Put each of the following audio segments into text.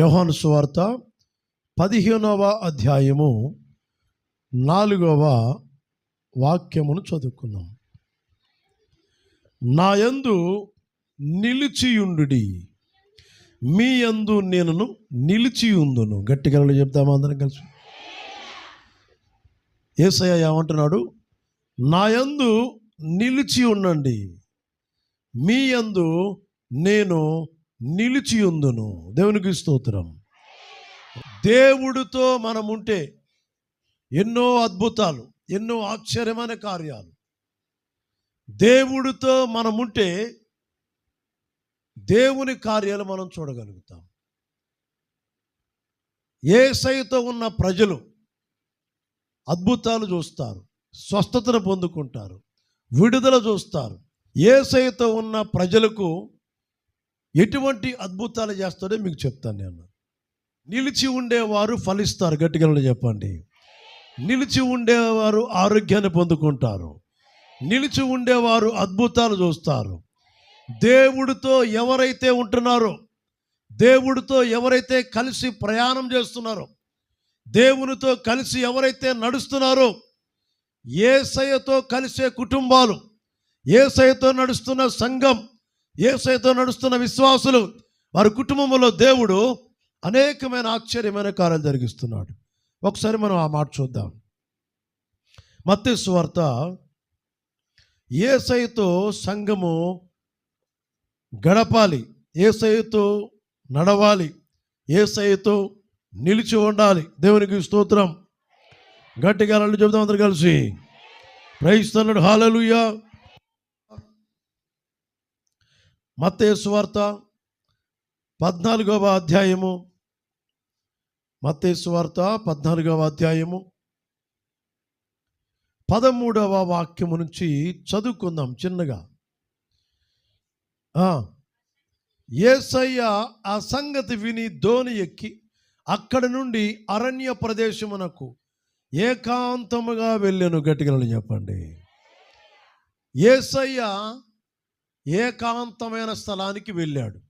యోహాను సువార్త పదిహేనవ అధ్యాయము నాలుగవ వాక్యమును చదువుకున్నాం. నా యందు నిలిచియుండుడి మీ యందు నేను నిలిచియుందును. గట్టిగా చెప్తామా అందరం కలిసి? ఏసయ్య ఏమంటున్నాడు? నా యందు నిలిచి ఉండండి మీ యందు నేను నిలిచి ఉందును దేవునికి స్తోత్రం. దేవుడితో మనం ఉంటే ఎన్నో అద్భుతాలు ఎన్నో ఆశ్చర్యమైన కార్యాలు. దేవుడితో మనం ఉంటే దేవుని కార్యాలు మనం చూడగలుగుతాం. ఏ సైతో ఉన్న ప్రజలు అద్భుతాలు చూస్తారు స్వస్థతను పొందుకుంటారు విడుదల చూస్తారు. ఏ సైతో ఉన్న ప్రజలకు ఎటువంటి అద్భుతాలు చేస్తాడో మీకు చెప్తాను నేను. నిలిచి ఉండేవారు ఫలిస్తారు గట్టిగా చెప్పండి. నిలిచి ఉండేవారు ఆరోగ్యాన్ని పొందుకుంటారు. నిలిచి ఉండేవారు అద్భుతాలు చూస్తారు. దేవుడితో ఎవరైతే ఉంటున్నారో దేవుడితో ఎవరైతే కలిసి ప్రయాణం చేస్తున్నారో దేవునితో కలిసి ఎవరైతే నడుస్తున్నారో ఏసయ్యతో కలిసే కుటుంబాలు ఏసయ్యతో నడుస్తున్న సంఘం ఏసయ్యతో నడుస్తున్న విశ్వాసులు వారి కుటుంబంలో దేవుడు అనేకమైన ఆశ్చర్యమైన కార్యాలు జరిగిస్తున్నాడు. ఒకసారి మనం ఆ మాట చూద్దాం. మత్తి సువార్త ఏసైతో సంఘము గడపాలి ఏసైతో నడవాలి ఏసైతో నిలిచి ఉండాలి. దేవునికి స్తోత్రం. గట్టిగా అల్లు చెబుదాం అందరు కలిసి. ప్రయిస్తున్నాడు హాలలుయా మత్తయి పద్నాలుగవ అధ్యాయము. మత్తయి పద్నాలుగవ అధ్యాయము. పదమూడవ వాక్యము నుంచి చదువుకుందాం చిన్నగా. ఏసయ్య యేసయ్య ఆ సంగతి విని దోని ఎక్కి అక్కడి నుండి అరణ్య ప్రదేశమునకు ఏకాంతముగా వెళ్ళాను గట్టిగా చెప్పండి. యేసయ్య ఏకాంతమైన స్థలానికి వెళ్ళాడు.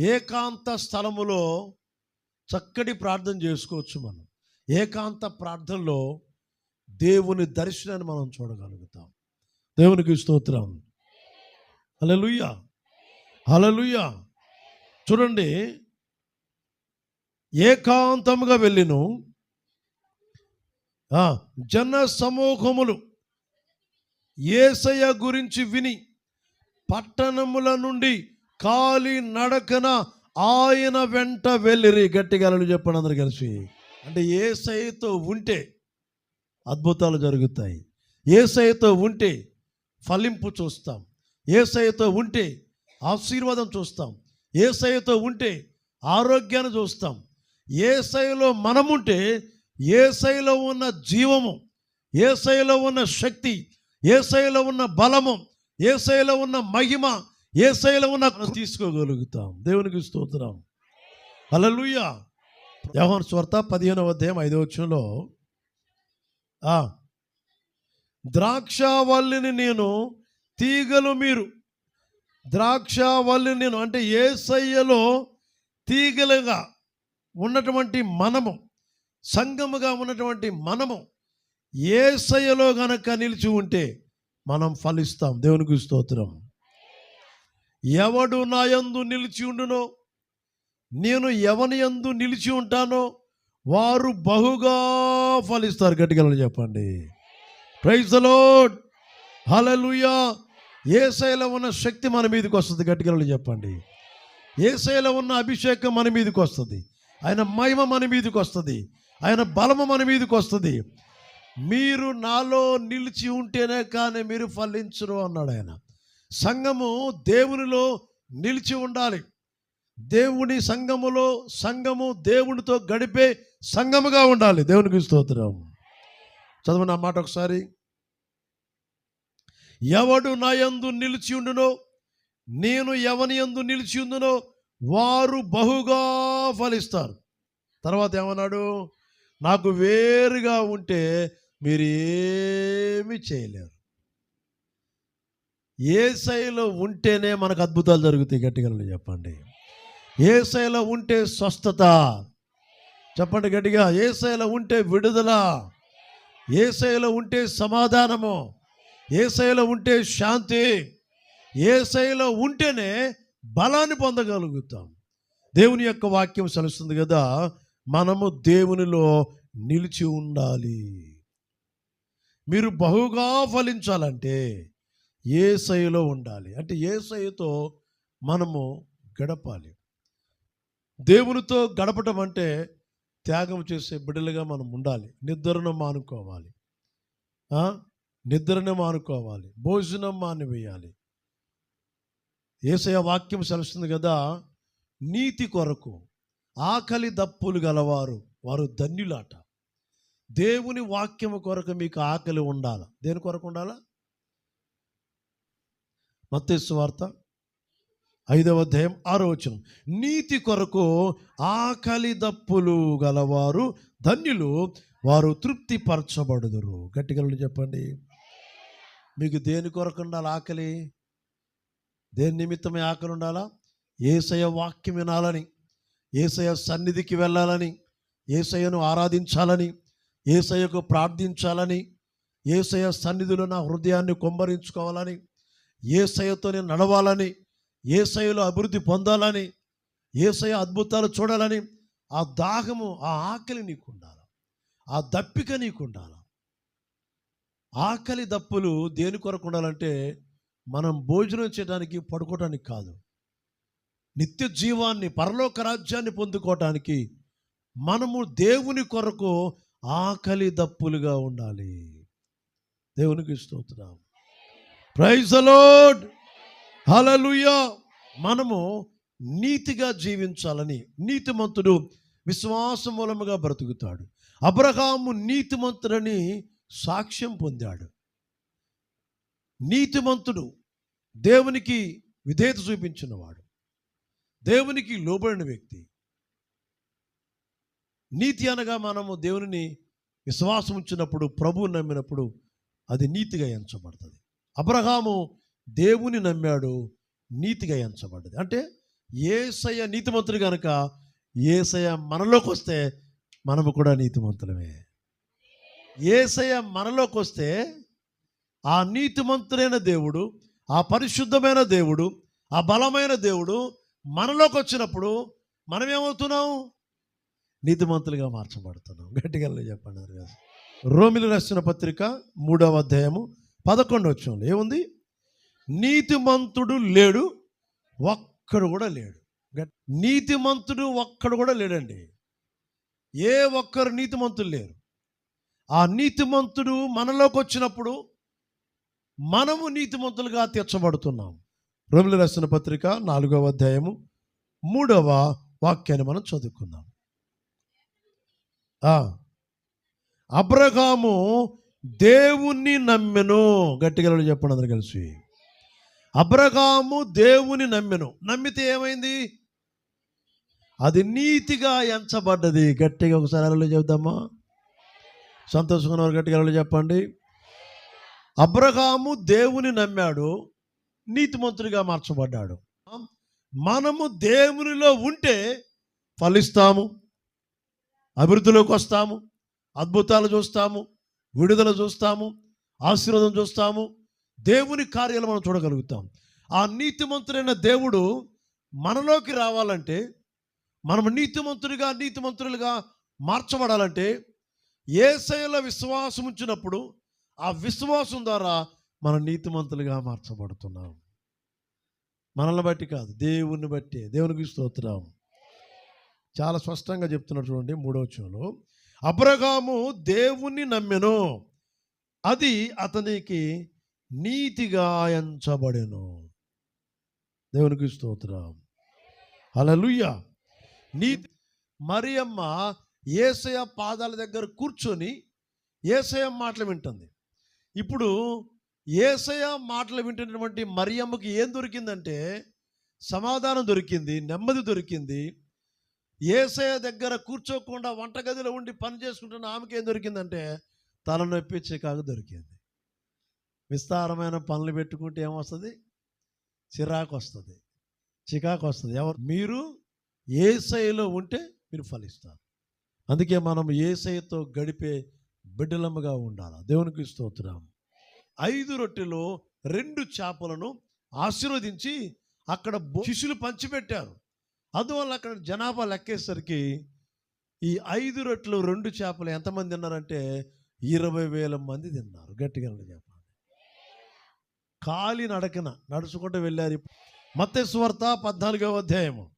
ఏకాంత స్థలములో చక్కటి ప్రార్థన చేసుకోవచ్చు మనం. ఏకాంత ప్రార్థనలో దేవుని దర్శనాన్ని మనం చూడగలుగుతాం. దేవునికి స్తోత్రం. హలలుయ్య హలలుయ్య చూడండి. ఏకాంతముగా వెళ్ళిను. జన సమూహములు. ఏసయ్య గురించి విని పట్టణముల నుండి కాలి నడకన ఆయన వెంట వెళ్ళిరి. గట్టిగా చెప్పండి అందరు కలిసి. అంటే ఏ సైతో ఉంటే అద్భుతాలు జరుగుతాయి. ఏసైతో ఉంటే ఫలింపు చూస్తాం. ఏసైతో ఉంటే ఆశీర్వాదం చూస్తాం. ఏసైతో ఉంటే ఆరోగ్యాన్ని చూస్తాం. ఏ సైలో మనముంటే ఏ సైలో ఉన్న జీవము ఏ సైలో ఉన్న శక్తి ఏ సైలో ఉన్న బలము ఏసైలో ఉన్న మహిమ ఏసైలో ఉన్న తీసుకోగలుగుతాం. దేవునికి స్తోత్రం. అలలుయ్య యవన్ స్వార్త పదిహేనవ అధ్యాయం ఐదవ వచ్చంలో ద్రాక్షవల్లిని నేను తీగలు మీరు ద్రాక్షవల్లిని నేను అంటే ఏసయ్యలో తీగలుగా ఉన్నటువంటి మనము సంగముగా ఉన్నటువంటి మనము ఏసయ్యలో గనక నిలిచి ఉంటే మనం ఫలిస్తాం. దేవునికి స్తోత్రం. ఎవడు నా యందు నిలిచి ఉండునో నేను ఎవని యందు నిలిచి ఉంటానో వారు బహుగా ఫలిస్తారు. గట్టిగా చెప్పండి. ప్రైజ్ లోడ్ హలలుయా ఏసైలో ఉన్న శక్తి మన మీదకి వస్తుంది. గట్టిగా చెప్పండి. ఏసైలో ఉన్న అభిషేకం మన మీదకి వస్తుంది. ఆయన మహిమ మన మీదకి వస్తుంది. ఆయన బలము మన మీదకి వస్తుంది. మీరు నాలో నిలిచి ఉంటేనే కానీ మీరు ఫలించరు అన్నాడు ఆయన. సంఘము దేవునిలో నిలిచి ఉండాలి. దేవుని సంఘములో సంఘము దేవునితో గడిపే సంఘముగా ఉండాలి. దేవునికి స్తోత్రం. చదువు నా మాట ఒకసారి. ఎవడు నా యందు నిలిచి ఉండునో నేను ఎవని యందు నిలిచి ఉండునో వారు బహుగా ఫలిస్తారు. తర్వాత ఏమన్నాడు? నాకు వేరుగా ఉంటే మీరు ఏమి చేయలేరు. ఏ శైలో ఉంటేనే మనకు అద్భుతాలు జరుగుతాయి గట్టిగా చెప్పండి. ఏ శైలో ఉంటే స్వస్థత. చెప్పండి గట్టిగా ఏసైలో ఉంటే విడుదల. ఏ శైలో ఉంటే సమాధానము. ఏ శైలో ఉంటే శాంతి. ఏ శైలో ఉంటేనే బలాన్ని పొందగలుగుతాం. దేవుని యొక్క వాక్యం సెలుస్తుంది కదా మనము దేవునిలో నిలిచి ఉండాలి. మీరు బహుగా ఫలించాలంటే ఏసైలో ఉండాలి. అంటే ఏసైతో మనము గడపాలి. దేవునితో గడపటం అంటే త్యాగం చేసే బిడ్డలుగా మనం ఉండాలి. నిద్రను మానుకోవాలి. నిద్రను మానుకోవాలి. భోజనం మానివేయాలి. ఏసయ వాక్యం సెలవుస్తుంది కదా నీతి కొరకు. ఆకలి దప్పులు గలవారు వారు ధన్యులాట. దేవుని వాక్యము కొరకు మీకు ఆకలి ఉండాలి? దేని కొరకు ఉండాలా? మత్స్సు వార్త ఐదవ అధ్యాయం ఆరో వచనం. నీతి కొరకు ఆకలి దప్పులు గలవారు ధన్యులు వారు తృప్తి పరచబడుదురు గట్టిగా చెప్పండి. మీకు దేని కొరకు ఉండాలి ఆకలి? దేని నిమిత్తమే ఆకలి ఉండాలా? ఏసయ వాక్యం వినాలని. ఏసయ సన్నిధికి వెళ్ళాలని ఏసయ్యను ఆరాధించాలని ఏసయ్యకు ప్రార్థించాలని ఏసయ సన్నిధిలో నా హృదయాన్ని కొమ్మరించుకోవాలని ఏసయ్యతో నేను నడవాలని ఏసయ్యలో అభివృద్ధి పొందాలని ఏసయ అద్భుతాలు చూడాలని ఆ దాహము ఆ ఆకలి నీకు ఉండాలి. ఆ దప్పిక నీకు ఉండాలి. ఆకలి దప్పులు దేని కొరకు ఉండాలంటే మనం భోజనం చేయడానికి పడుకోవడానికి కాదు. నిత్య జీవాన్ని పరలోక రాజ్యాన్ని పొందుకోవటానికి మనము దేవుని కొరకు ఆకలి దప్పులుగా ఉండాలి. దేవునికి స్తోత్రం. ప్రైజ్ అలోడ్ హలలుయా మనము నీతిగా జీవించాలని నీతిమంతుడు విశ్వాస మూలముగా బ్రతుకుతాడు. అబ్రహాము నీతిమంతుడని సాక్ష్యం పొందాడు. నీతిమంతుడు దేవునికి విధేయత చూపించినవాడు. దేవునికి లోబడిన వ్యక్తి. నీతి అనగా మనము దేవుని విశ్వాసం ఉంచినప్పుడు ప్రభువు నమ్మినప్పుడు అది నీతిగా ఎంచబడుతుంది. అబ్రహాము దేవుని నమ్మాడు నీతిగా ఎంచబడ్డది. అంటే ఏసయ నీతిమంతుడు కనుక ఏసయ మనలోకి వస్తే మనము కూడా నీతిమంతులమే. ఏసయ్య మనలోకి వస్తే ఆ నీతిమంతుడైన దేవుడు ఆ పరిశుద్ధమైన దేవుడు ఆ బలమైన దేవుడు మనలోకి వచ్చినప్పుడు మనం ఏమవుతున్నాం నీతిమంతులుగా మార్చబడుతున్నాం. గట్టిగా చెప్పండి రోమిలు రాసిన పత్రిక మూడవ అధ్యాయము పదకొండు వచ్చంలో ఏముంది? నీతిమంతుడు లేడు ఒక్కడు కూడా లేడు. నీతిమంతుడు ఒక్కడు కూడా లేడండి. ఏ ఒక్కరు నీతిమంతులు లేరు. ఆ నీతిమంతుడు మనలోకి వచ్చినప్పుడు మనము నీతిమంతులుగా తీర్చబడుతున్నాం. రోమిలు రాసిన పత్రిక నాలుగవ అధ్యాయము మూడవ వాక్యాన్ని మనం చదువుకుందాం. అబ్రహాము దేవుణ్ణి నమ్మెను. గట్టిగా చెప్పండి అందరు కలిసి. అబ్రహాము దేవుని నమ్మెను. నమ్మితే ఏమైంది? అది నీతిగా ఎంచబడ్డది. గట్టిగా ఒకసారి అలా చెబుదామా? సంతోషంగా గట్టిగా చెప్పండి? అబ్రహాము దేవుని నమ్మాడు. నీతిమంతుడిగా మార్చబడ్డాడు. మనము దేవునిలో ఉంటే ఫలిస్తాము అభివృద్ధిలోకి వస్తాము అద్భుతాలు చూస్తాము విడుదల చూస్తాము ఆశీర్వాదం చూస్తాము దేవుని కార్యాలు మనం చూడగలుగుతాం. ఆ నీతిమంతుడైన దేవుడు మనలోకి రావాలంటే మనం నీతిమంతుడిగా నీతిమంతులుగా మార్చబడాలంటే ఏసైల విశ్వాసం ఉంచినప్పుడు ఆ విశ్వాసం ద్వారా మనం నీతిమంతులుగా మార్చబడుతున్నాం. మనల్ని బట్టి కాదు దేవుని బట్టి. దేవునికి స్తోత్రం. చాలా స్పష్టంగా చెప్తున్నాడు చూడండి మూడవ అబ్రహాము దేవుణ్ణి నమ్మెను. అది అతనికి నీతిగా ఎంచబడెను. దేవునికి స్తోత్రం. హల్లెలూయా. నీతి. మరియమ్మ ఏసయ పాదాల దగ్గర కూర్చొని ఏసయ మాటలు వింటుంది. ఇప్పుడు ఏసయ మాటలు వింటున్నటువంటి మరియమ్మకి ఏం దొరికిందంటే సమాధానం దొరికింది నెమ్మది దొరికింది. ఏసయ దగ్గర కూర్చోకుండా వంటగదిలో ఉండి పని చేసుకుంటున్న ఆమెకి ఏం దొరికిందంటే తలనొప్పి చికాకు దొరికింది. విస్తారమైన పనులు పెట్టుకుంటే ఏమొస్తుంది? చిరాకు వస్తుంది. చికాకు వస్తుంది. ఎవరు? మీరు ఏసైలో ఉంటే మీరు ఫలిస్తారు. అందుకే మనం ఏసైతో గడిపే బిడ్డలముగా ఉండాలి. దేవునికి స్తోత్రం. ఐదు రొట్టెలో రెండు చేపలను ఆశీర్వదించి అక్కడ శిష్యులు పంచిపెట్టారు. అందువల్ల అక్కడ జనాభా లెక్కేసరికి ఈ ఐదు రొట్టెలు రెండు చేపలు ఎంతమంది తిన్నారంటే ఇరవై వేల మంది తిన్నారు. గట్టిగా చెప్పాలి కాలి నడకన నడుచుకుంటూ వెళ్ళారు మత్స్వార్త పద్నాలుగవ అధ్యాయము.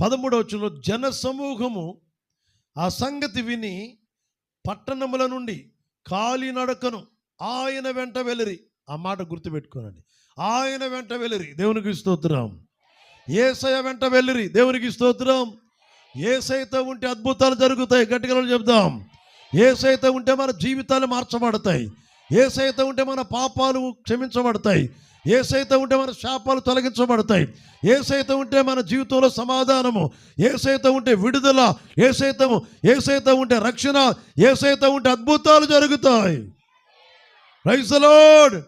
పదమూడవచ్చులో జన సమూహము ఆ సంగతి విని పట్టణముల నుండి కాలినడకను ఆయన వెంట వెళ్ళిరి ఆ మాట గుర్తుపెట్టుకోనండి. ఆయన వెంట వెళ్ళిరి దేవునికి స్తోత్రం. ఏసయ వెంట వెళ్ళిరి దేవునికి స్తోత్రం. ఏసైతే ఉంటే అద్భుతాలు జరుగుతాయి. గట్టిగా చెప్దాం. ఏసైతే ఉంటే మన జీవితాలు మార్చబడతాయి. ఏసైతే ఉంటే మన పాపాలు క్షమించబడతాయి. ఏసైతో ఉంటే మన శాపాలు తొలగించబడతాయి. ఏసైతో ఉంటే మన జీవితంలో సమాధానము. ఏసైతో ఉంటే విడుదల. ఏసైతో ఏసైతో ఉంటే రక్షణ. ఏసైతో ఉంటే అద్భుతాలు జరుగుతాయి. Rice load